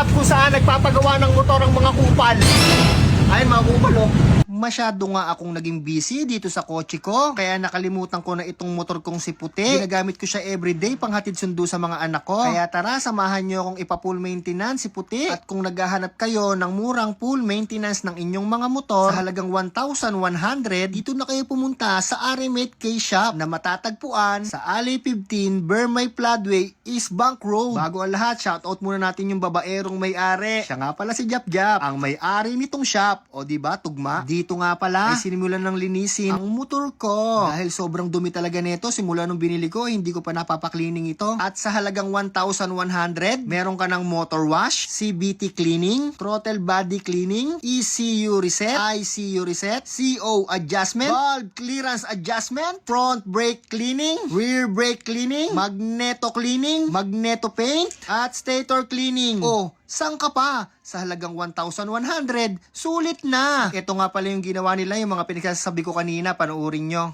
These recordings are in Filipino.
shop kung saan nagpapagawa ng motor ang mga kupal. Ayun mga kupal oh. Masyado nga akong naging busy dito sa kotse ko, kaya nakalimutan ko na itong motor kong si Puti. Ginagamit ko siya everyday panghatid sundo sa mga anak ko. Kaya tara, samahan nyo akong ipa-full maintenance si Puti. At kung naghahanap kayo ng murang full maintenance ng inyong mga motor sa halagang 1,100, dito na kayo pumunta sa Arimate K-Shop na matatagpuan sa Alley 15, Burmay Floodway, East Bank Road. Bago ang lahat, shoutout muna natin yung babaerong may-ari. Siya nga pala si Jap Jap, ang may-ari nitong shop. O ba tugma? Dito nga pala, ay sinimulan ng linisin ang motor ko. Dahil sobrang dumi talaga nito, simula nung binili ko, hindi ko pa napapaklining ito. At sa halagang 1,100, meron ka ng motor wash, CBT cleaning, throttle body cleaning, ECU reset, ICU reset, CO adjustment, valve clearance adjustment, front brake cleaning, rear brake cleaning, magneto cleaning, magneto paint, at stator cleaning. Oh, Saan ka pa? Sa halagang 1,100, sulit na! Ito nga pala yung ginawa nila, yung mga pinagsasabi ko kanina, panuorin nyo.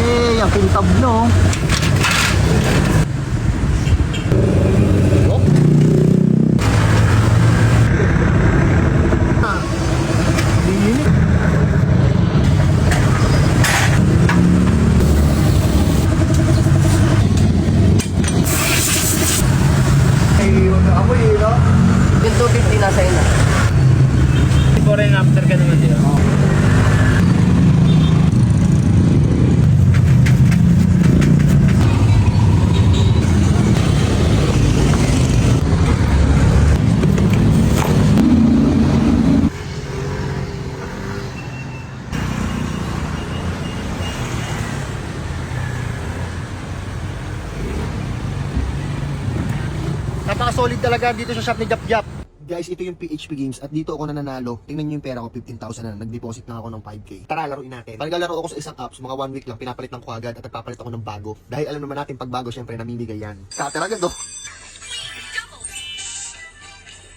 Ay, ang pintab no. 250 na sa'yo na. Before and after ka naman dito. Oh. Napaka-solid talaga dito sa shop ni Jap Jap. Guys, ito yung PHP Games at dito ako nananalo. Tingnan niyo yung pera ko, 15,000 na. Nag-deposit na ako ng 5K. Tara, laruin natin. Pag ako sa isang apps, mga one week lang, pinapalit lang ko agad at nagpapalit ako ng bago. Dahil alam naman natin, pag bago, syempre, namimigay yan. Cutter agad, oh.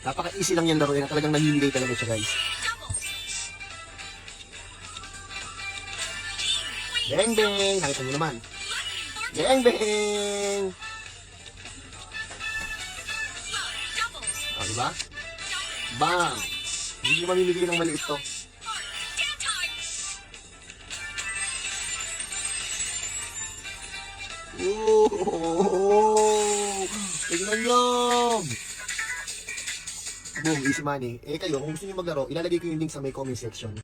Napaka-easy lang yan laruin at talagang namimigay talaga siya, guys. Bang bang! Nakita niyo naman. Bang bang! O, diba? Bang! Hindi nyo mamimigay ng maliit to. Ooh! Tingnan nyo! Boom, easy money. Eh kayo, kung gusto nyo maglaro, ilalagay ko yung link sa may comment section.